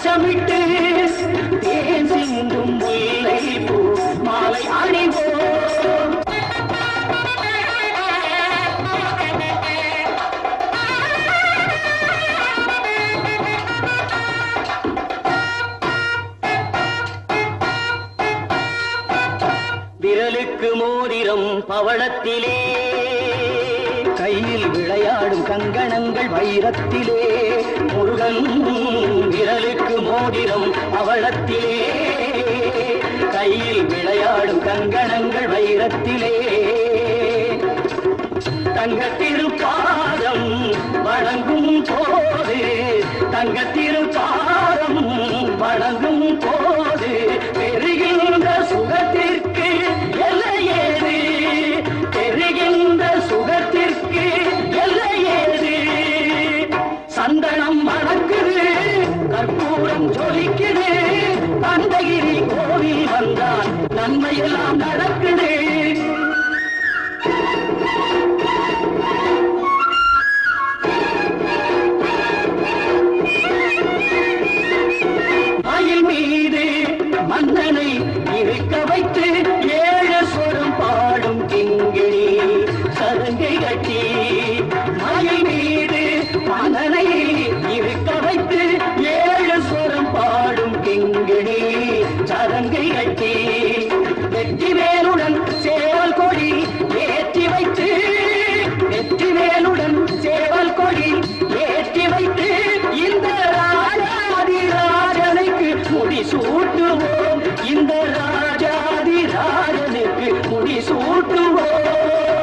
கோஷமிட்டு விரலுக்கு மோதிரம் பவளத்திலே கையில் விளையாடும் கங்கணங்கள் வைரத்திலே. முருகன் விரலுக்கு மோதிரம் அவளத்திலே கையில் விளையாடும் கங்கணங்கள் வைரத்திலே. தங்கத்திருப்பாரம் வழங்கும் போது தங்கத்திருப்பாரம் வழங்கும் போது பெறுகின்ற சுகத்திற்கு ஒலிக்குது தந்தகிரி கோவில் வந்தான் நன்மையெல்லாம் நடக்குது மயில் மீது மன்னனை सूट हुए